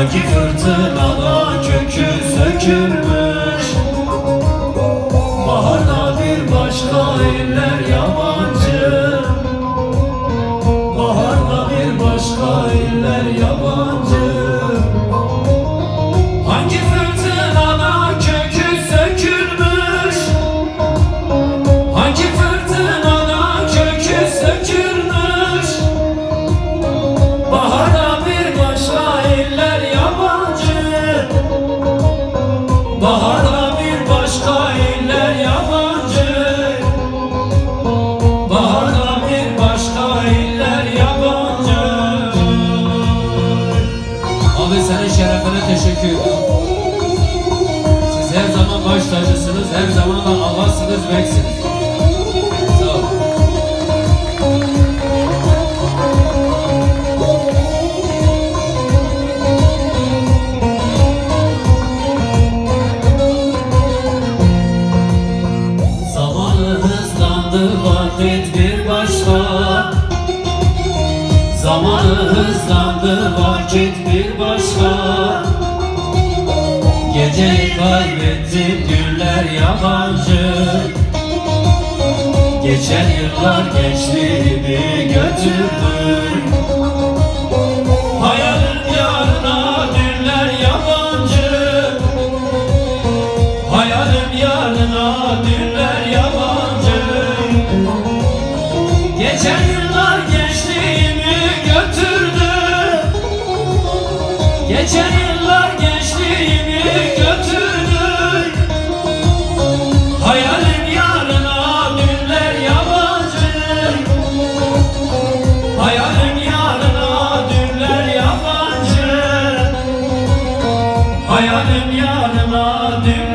Hangi fırtınada kökü sökülmüş Baharda bir başka iller yabancı. Baharda bir başka iller yabancı. Abi senin şerefine teşekkür Siz her zaman baş tacısınız, her zaman da Allah'sınız, beksiniz hızlandı vakit bir başka. Geceyi kaybettim günler yabancı. Geçen yıllar gençliğimi götürdü Hayalim yanına dün